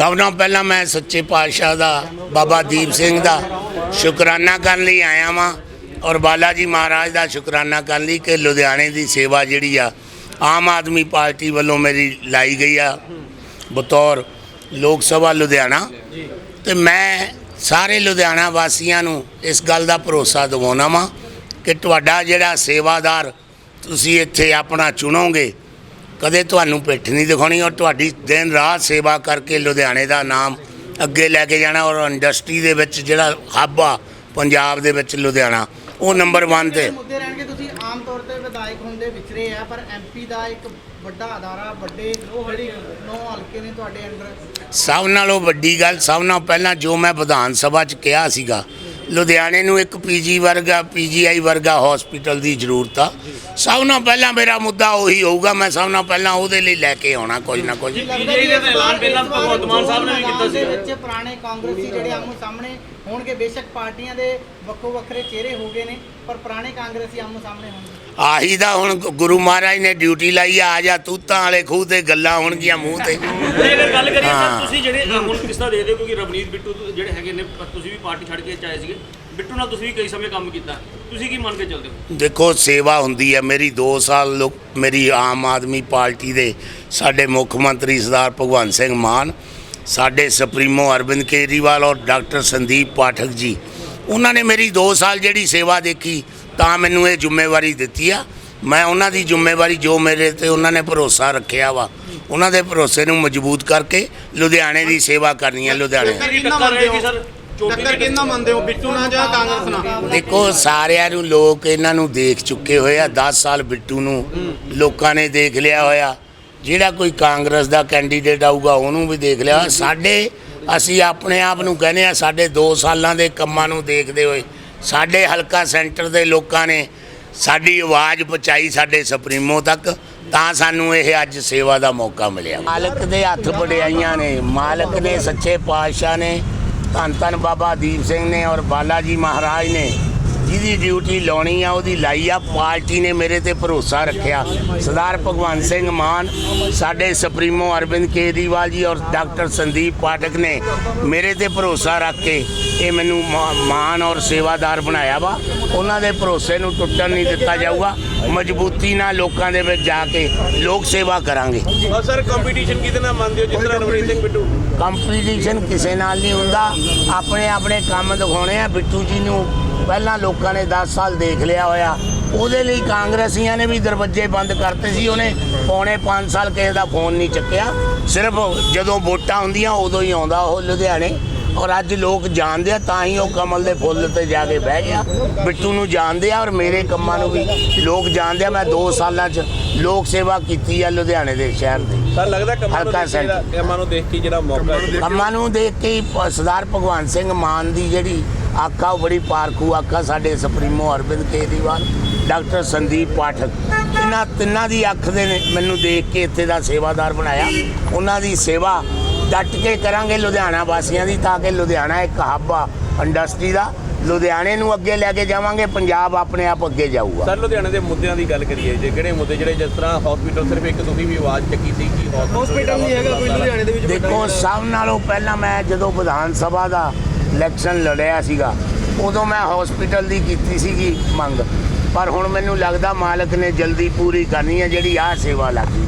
ਸਭ ਤੋਂ ਪਹਿਲਾਂ ਮੈਂ ਸੱਚੇ ਪਾਤਸ਼ਾਹ ਦਾ, ਬਾਬਾ ਦੀਪ ਸਿੰਘ ਦਾ ਸ਼ੁਕਰਾਨਾ ਕਰਨ ਲਈ ਆਇਆ ਵਾਂ ਔਰ ਬਾਲਾ ਜੀ ਮਹਾਰਾਜ ਦਾ ਸ਼ੁਕਰਾਨਾ ਕਰਨ ਲਈ ਕਿ ਲੁਧਿਆਣੇ ਦੀ ਸੇਵਾ ਜਿਹੜੀ ਆ, ਆਮ ਆਦਮੀ ਪਾਰਟੀ ਵੱਲੋਂ ਮੇਰੀ ਲਾਈ ਗਈ ਆ ਬਤੌਰ ਲੋਕ ਸਭਾ ਲੁਧਿਆਣਾ। ਤੇ ਮੈਂ ਸਾਰੇ ਲੁਧਿਆਣਾ ਵਾਸੀਆਂ ਨੂੰ ਇਸ ਗੱਲ ਦਾ ਭਰੋਸਾ ਦਿਵਾਉਣਾ ਵਾਂ ਕਿ ਤੁਹਾਡਾ ਜਿਹੜਾ ਸੇਵਾਦਾਰ ਤੁਸੀਂ ਇੱਥੇ ਆਪਣਾ ਚੁਣੋਗੇ ਕਦੇ ਤੁਹਾਨੂੰ ਪਿੱਠ ਨਹੀਂ ਦਿਖਾਉਣੀ ਔਰ ਤੁਹਾਡੀ ਦਿਨ ਰਾਤ ਸੇਵਾ ਕਰਕੇ ਲੁਧਿਆਣੇ ਦਾ ਨਾਮ ਅੱਗੇ ਲੈ ਕੇ ਜਾਣਾ ਔਰ ਇੰਡਸਟਰੀ ਦੇ ਵਿੱਚ ਜਿਹੜਾ ਹੱਬ ਆ ਪੰਜਾਬ ਦੇ ਵਿੱਚ ਲੁਧਿਆਣਾ ਉਹ ਨੰਬਰ 1 ਤੇ। ਮੁੱਦੇ ਰਹਿਣਗੇ ਤੁਸੀਂ ਆਮ ਤੌਰ ਤੇ ਵਿਧਾਇਕ ਹੁੰਦੇ ਵਿਚਰੇ ਆ ਪਰ ਐਮਪੀ ਦਾ ਇੱਕ ਵੱਡਾ ਅਦਾਰਾ ਵੱਡੇ ਜਿਹੜੀ ਨੌ ਹਲਕੇ ਨੇ ਤੁਹਾਡੇ ਅੰਡਰ ਸਭ ਨਾਲੋਂ ਵੱਡੀ ਗੱਲ ਸਭ ਨਾਲੋਂ ਪਹਿਲਾਂ ਜੋ ਮੈਂ ਵਿਧਾਨ ਸਭਾ 'ਚ ਕਿਹਾ ਸੀਗਾ ਲੁਧਿਆਣੇ ਨੂੰ ਇੱਕ ਪੀਜੀ ਵਰਗਾ ਪੀਜੀਆਈ ਵਰਗਾ ਹਸਪੀਟਲ ਦੀ ਜ਼ਰੂਰਤ ਆ। ਸਭ ਨਾਲੋਂ ਪਹਿਲਾਂ ਮੇਰਾ ਮੁੱਦਾ ਉਹੀ ਹੋਊਗਾ ਮੈਂ ਸਭ ਨਾਲੋਂ ਪਹਿਲਾਂ ਉਹਦੇ ਲਈ ਲੈ ਕੇ ਆਉਣਾ ਕੁਝ ਨਾ ਕੁਝ। PGI ਦਾ ਤਾਂ ਐਲਾਨ ਪਹਿਲਾਂ ਭਗਵੰਤ ਮਾਨ ਸਾਹਿਬ ਨੇ ਵੀ ਕੀਤਾ ਸੀ। ਦੇ ਵਿੱਚ ਪੁਰਾਣੇ ਕਾਂਗਰਸੀ ਜਿਹੜੇ ਆਮੋ ਸਾਹਮਣੇ ਹੋਣਗੇ ਬੇਸ਼ੱਕ ਪਾਰਟੀਆਂ ਦੇ ਵੱਖੋ ਵੱਖਰੇ ਚਿਹਰੇ ਹੋ ਗਏ ਨੇ ਪਰ ਪੁਰਾਣੇ ਕਾਂਗਰਸੀ ਆਮੋ ਸਾਹਮਣੇ ਹੋਣਗੇ। ਆਹੀ ਦਾ ਹੁਣ ਗੁਰੂ ਮਹਾਰਾਜ ਨੇ ਡਿਊਟੀ ਲਾਈ ਆ ਆ ਜਾ ਤੂਤਾਂ ਵਾਲੇ ਖੂਹ ਤੇ ਗੱਲਾਂ ਹੋਣਗੀਆਂ ਮੂੰਹ ਤੇ। ਜੇ ਅਗਰ ਗੱਲ ਕਰੀਏ ਹਾਂ। ਸਰ ਤੁਸੀਂ ਜਿਹੜੇ ਹੁਣ ਕਿਸ ਤਰ੍ਹਾਂ ਦੇਖਦੇ ਹੋ? ਕਿਉਂਕਿ ਰਵਨੀਤ ਬਿੱਟੂ ਜਿਹੜੇ ਹੈਗੇ ਨੇ ਤੁਸੀਂ ਵੀ ਪਾਰਟੀ ਛੱਡ ਕੇ ਚਾਹੇ ਸੀਗੇ। ਬਿੱਟੂ ਨਾਲ ਤੁਸੀਂ ਵੀ ਕਈ ਸਮੇਂ ਕੰਮ ਕੀਤਾ। ਤੁਸੀਂ ਕੀ ਮੰਨ ਕੇ ਚੱਲਦੇ ਹੋ? ਦੇਖੋ ਸੇਵਾ ਹੁੰਦੀ ਹੈ ਮੇਰੀ 2 ਸਾਲ ਲੋਕ ਮੇਰੀ ਆਮ ਆਦਮੀ ਪਾਰਟੀ ਦੇ ਸਾਡੇ ਮੁੱਖ ਮੰਤਰੀ ਸਰਦਾਰ ਭਗਵੰਤ ਸਿੰਘ ਮਾਨ ਸਾਡੇ ਸੁਪਰੀਮੋ ਅਰਵਿੰਦ ਕੇਜਰੀਵਾਲ ਔਰ ਡਾਕਟਰ ਸੰਦੀਪ ਪਾਠਕ ਜੀ ਉਹਨਾਂ ਨੇ ਮੇਰੀ 2 ਸਾਲ ਜਿਹੜੀ ਸੇਵਾ ਦੇਖੀ ਤਾਂ ਮੈਨੂੰ ਇਹ ਜ਼ਿੰਮੇਵਾਰੀ ਦਿੱਤੀ ਆ। ਮੈਂ ਉਹਨਾਂ ਦੀ ਜ਼ਿੰਮੇਵਾਰੀ ਜੋ ਮੇਰੇ ਤੇ ਉਹਨਾਂ ਨੇ ਭਰੋਸਾ ਰੱਖਿਆ ਵਾ ਉਹਨਾਂ ਦੇ ਭਰੋਸੇ ਨੂੰ ਮਜ਼ਬੂਤ ਕਰਕੇ ਲੁਧਿਆਣੇ ਦੀ ਸੇਵਾ ਕਰਨੀ ਹੈ ਲੁਧਿਆਣੇ। ਸਰ ਟੱਕਰ ਕਿੰਨਾ ਮੰਨਦੇ ਹੋ ਬਿੱਟੂ ਨਾਲ ਜਾਂ ਕਾਂਗਰਸ ਨਾਲ? ਦੇਖੋ ਸਾਰਿਆਂ ਨੂੰ ਲੋਕ ਇਹਨਾਂ ਨੂੰ ਦੇਖ ਚੁੱਕੇ ਹੋਏ ਆ 10 ਸਾਲ ਬਿੱਟੂ ਨੂੰ ਲੋਕਾਂ ਨੇ ਦੇਖ ਲਿਆ ਹੋਇਆ। ਜਿਹੜਾ ਕੋਈ ਕਾਂਗਰਸ ਦਾ ਕੈਂਡੀਡੇਟ ਆਊਗਾ ਉਹਨੂੰ ਵੀ ਦੇਖ ਲਿਆ। ਸਾਡੇ ਅਸੀਂ ਆਪਣੇ ਆਪ ਨੂੰ ਕਹਿੰਦੇ ਆ ਸਾਡੇ 2 ਸਾਲਾਂ ਦੇ ਕੰਮਾਂ ਨੂੰ ਦੇਖਦੇ ਹੋਏ ਸਾਡੇ ਹਲਕਾ ਸੈਂਟਰ ਦੇ ਲੋਕਾਂ ਨੇ ਸਾਡੀ ਆਵਾਜ਼ ਪਹੁੰਚਾਈ ਸਾਡੇ ਸੁਪਰੀਮੋ ਤੱਕ ਤਾਂ ਸਾਨੂੰ ਇਹ ਅੱਜ ਸੇਵਾ ਦਾ ਮੌਕਾ ਮਿਲਿਆ। ਮਾਲਕ ਦੇ ਹੱਥ ਵਡਿਆਈਆਂ ਨੇ ਮਾਲਕ ਨੇ ਸੱਚੇ ਪਾਤਸ਼ਾਹ ਨੇ ਧੰਨ ਧੰਨ ਬਾਬਾ ਦੀਪ ਸਿੰਘ ਨੇ ਔਰ ਬਾਲਾ ਜੀ ਮਹਾਰਾਜ ਨੇ ਜਿਹਦੀ ਡਿਊਟੀ ਲਾਉਣੀ ਆ ਉਹਦੀ ਲਾਈ ਆ ਪਾਰਟੀ ਨੇ ਮੇਰੇ ਤੇ ਭਰੋਸਾ ਰੱਖਿਆ। ਸਰਦਾਰ ਭਗਵੰਤ ਸਿੰਘ ਮਾਨ ਸਾਡੇ ਸੁਪਰੀਮੋ ਅਰਵਿੰਦ ਕੇਜਰੀਵਾਲ ਜੀ ਔਰ ਡਾਕਟਰ ਸੰਦੀਪ ਪਾਠਕ ਨੇ ਮੇਰੇ ਤੇ ਭਰੋਸਾ ਰੱਖ ਕੇ ਇਹ ਮੈਨੂੰ ਮਾ- ਮਾਣ ਔਰ ਸੇਵਾਦਾਰ ਬਣਾਇਆ ਵਾ। ਉਹਨਾਂ ਦੇ ਭਰੋਸੇ ਨੂੰ ਟੁੱਟਣ ਨਹੀਂ ਦਿੱਤਾ ਜਾਊਗਾ। ਮਜ਼ਬੂਤੀ ਨਾਲ ਲੋਕਾਂ ਦੇ ਵਿੱਚ ਜਾ ਕੇ ਲੋਕ ਸੇਵਾ ਕਰਾਂਗੇ। ਸਰ ਕੰਪੀਟੀਸ਼ਨ ਨਾਲ ਮੰਨਦੇ ਹੋ? ਜਿਸ ਤਰ੍ਹਾਂ ਸਿੰਘ ਬਿੱਟੂ। ਕੰਪੀਟੀਸ਼ਨ ਕਿਸੇ ਨਾਲ ਨਹੀਂ ਹੁੰਦਾ। ਆਪਣੇ ਆਪਣੇ ਕੰਮ ਦਿਖਾਉਣੇ ਆ। ਬਿੱਟੂ ਜੀ ਨੂੰ ਪਹਿਲਾਂ ਲੋਕਾਂ ਨੇ 10 ਸਾਲ ਦੇਖ ਲਿਆ ਹੋਇਆ। ਉਹਦੇ ਲਈ ਕਾਂਗਰਸੀਆਂ ਨੇ ਵੀ ਦਰਵਾਜ਼ੇ ਬੰਦ ਕਰਤੇ ਸੀ। ਉਹਨੇ ਪੌਣੇ 5 ਸਾਲ ਕਿਸੇ ਦਾ ਫੋਨ ਨਹੀਂ ਚੱਕਿਆ। ਸਿਰਫ ਜਦੋਂ ਵੋਟਾਂ ਹੁੰਦੀਆਂ ਉਦੋਂ ਹੀ ਆਉਂਦਾ ਉਹ ਲੁਧਿਆਣੇ। ਔਰ ਅੱਜ ਲੋਕ ਜਾਣਦੇ ਆ ਤਾਂ ਹੀ ਉਹ ਕਮਲ ਦੇ ਫੁੱਲ ਤੇ ਜਾ ਕੇ ਬਹਿ ਗਿਆ। ਬਿੱਟੂ ਨੂੰ ਜਾਣਦੇ ਆ ਔਰ ਮੇਰੇ ਕੰਮਾਂ ਨੂੰ ਵੀ ਲੋਕ ਜਾਣਦੇ ਆ। ਮੈਂ 2 ਸਾਲਾਂ 'ਚ ਲੋਕ ਸੇਵਾ ਕੀਤੀ ਆ ਲੁਧਿਆਣੇ ਦੇ ਸ਼ਹਿਰ ਦੀ। ਸਰ ਲੱਗਦਾ ਕੰਮਾਂ ਨੂੰ ਦੇਖ ਕੇ ਜਿਹੜਾ- ਸੈਂਟਰ। ਕੰਮਾਂ ਨੂੰ ਦੇਖ ਕੇ ਜਿਹੜਾ ਮੌਕਾ ਕੰਮਾਂ ਨੂੰ ਦੇਖ ਕੇ ਸਰਦਾਰ ਭਗਵੰਤ ਸਿੰਘ ਮਾਨ ਦੀ ਜਿਹੜੀ ਆਕਾ ਬੜੀ ਪਾਰਖੂ ਆਕਾ ਸਾਡੇ ਸੁਪਰੀਮੋ ਅਰਵਿੰਦ ਕੇਜਰੀਵਾਲ ਡਾਕਟਰ ਸੰਦੀਪ ਪਾਠਕ। ਇਹਨਾਂ ਤਿੰਨਾਂ ਦੀ ਅੱਖ ਦੇ ਨੇ ਮੈਨੂੰ ਦੇਖ ਕੇ ਇੱਥੇ ਦਾ ਸੇਵਾਦਾਰ ਬਣਾਇਆ। ਉਹਨਾਂ ਦੀ ਸੇਵਾ ਡਟ ਕੇ ਕਰਾਂਗੇ ਲੁਧਿਆਣਾ ਵਾਸੀਆਂ ਦੀ ਤਾਂ ਕਿ ਲੁਧਿਆਣਾ ਇੱਕ ਹੱਬ ਆ ਇੰਡਸਟਰੀ ਦਾ। ਲੁਧਿਆਣੇ ਨੂੰ ਅੱਗੇ ਲੈ ਕੇ ਜਾਵਾਂਗੇ ਪੰਜਾਬ ਆਪਣੇ ਆਪ ਅੱਗੇ ਜਾਊਗਾ। ਸਰ ਲੁਧਿਆਣੇ ਦੇ ਮੁੱਦਿਆਂ ਦੀ ਗੱਲ ਕਰੀਏ ਜੇ ਕਿਹੜੇ ਮੁੱਦੇ ਜਿਹੜੇ ਜਿਸ ਤਰ੍ਹਾਂ ਹਸਪੀਟਲ ਸਿਰਫ ਇੱਕ ਤੁਸੀਂ ਵੀ ਆਵਾਜ਼ ਚੱਕੀ ਸੀ ਕਿ ਹਸਪੀਟਲ ਨਹੀਂ ਹੈਗਾ ਕੋਈ ਲੁਧਿਆਣੇ ਦੇ ਵਿੱਚ ਦੇਖੋ ਸਭ ਨਾਲੋਂ ਪਹਿਲਾਂ ਮੈਂ ਜਦੋਂ ਵਿਧਾਨ ਸਭਾ ਦਾ ਇਲੈਕਸ਼ਨ ਲੜਿਆ ਸੀਗਾ ਉਦੋਂ ਮੈਂ ਹਸਪੀਟਲ ਦੀ ਕੀਤੀ ਸੀਗੀ ਮੰਗ। ਪਰ ਹੁਣ ਮੈਨੂੰ ਲੱਗਦਾ ਮਾਲਕ ਨੇ ਜਲਦੀ ਪੂਰੀ ਕਰਨੀ ਹੈ ਜਿਹੜੀ ਆਹ ਸੇਵਾ ਲੱਗੀ